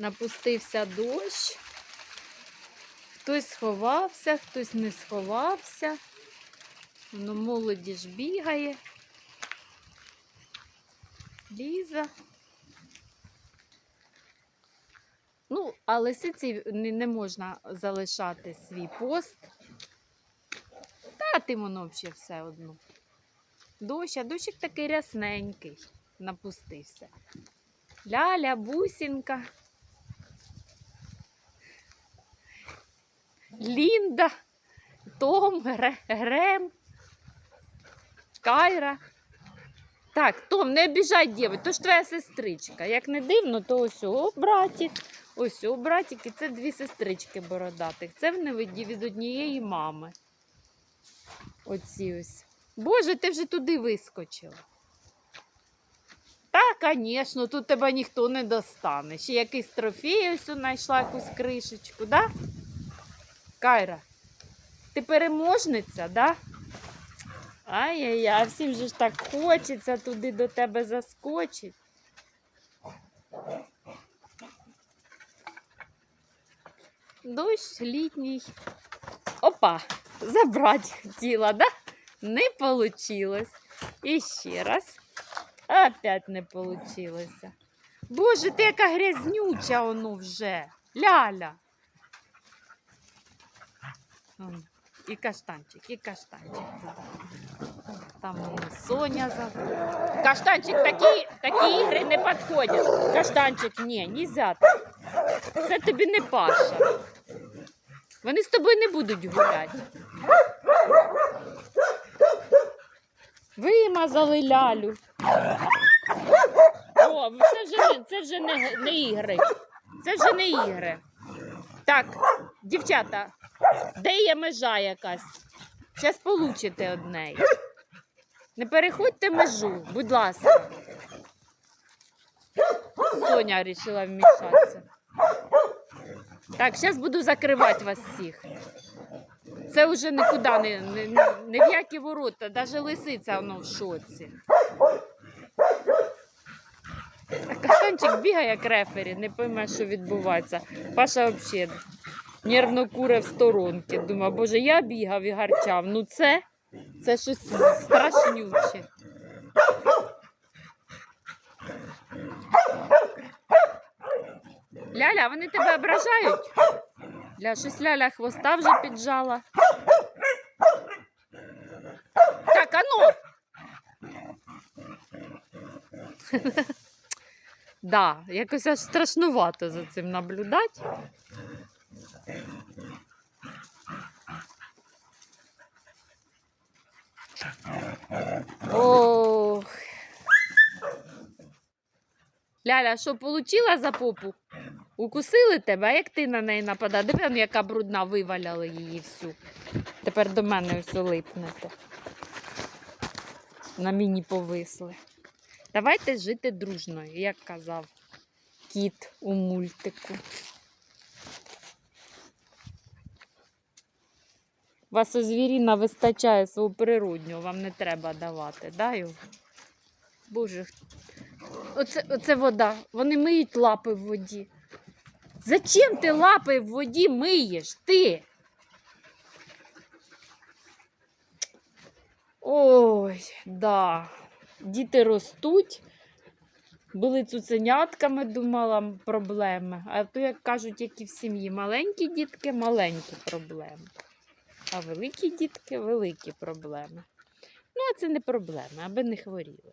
Напустився дощ. Хтось сховався, хтось не сховався. Воно молоді ж бігає. Ліза. Ну, а лисиці не, не можна залишати свій пост. Та тим воно взагалі все одно. Дощ, а дощик такий рясненький напустився. Ляля, бусінка. Лінда, Том, Грем, Кайра. Так, Том, не обіжай дівчат, то ж твоя сестричка. Як не дивно, то ось о, братик. Ось о, братик, і це дві сестрички бородатих. Це вони від від однієї мами. Оці ось. Боже, ти вже туди вискочила. Та, звісно, тут тебе ніхто не достане. Ще якийсь трофей ось знайшла якусь кришечку, да? Кайра, ти переможниця, да? Ай-яй-яй, всім же ж так хочеться туди до тебе заскочити. Дощ літній. Опа, забрати хотіла, да? Не получилось. І ще раз. Опять не получилося. Боже, ти яка грязнюча воно вже. Ляля. Вон, І каштанчик, і каштанчик. Там Соня за. Каштанчик, такі, такі ігри не підходять. Каштанчик, ні, нельзя. Це тобі не паша. Вони з тобою не будуть гуляти. Вимазали лялю. О, це вже, це вже не, не ігри. Це вже не ігри. Так, дівчата, де є межа якась? Зараз получите одне. Не переходьте межу, будь ласка. Соня вирішила вмішатися. Так, зараз буду закривати вас всіх. Це вже нікуди не, не, не, в які ворота, навіть лисиця воно в шоці. А Каштанчик бігає як рефері, не пойме, що відбувається. Паша взагалі нервно куре в сторонки. Думаю, боже, я бігав і гарчав. Ну це, це щось страшнюче. Ляля, вони тебе ображають? Ля, щось ляля хвоста вже піджала. Так, а ну! Да, якось аж страшнувато за цим наблюдати. Ох. Ляля, що получила за попу? Укусили тебе, а як ти на неї нападав? Диви, яка брудна, виваляли її всю. Тепер до мене все липнете. На мені повисли. Давайте жити дружно, як казав кіт у мультику. Вас у звіріна вистачає свого природнього, вам не треба давати, да, його? Боже, оце, оце вода. Вони миють лапи в воді. Зачем ти лапи в воді миєш? Ти? Ой, да. Діти ростуть. Були цуценятками, думала, проблеми. А то, як кажуть, як і в сім'ї, маленькі дітки, маленькі проблеми. А великі дітки великі проблеми. Ну, а це не проблеми, аби не хворіли.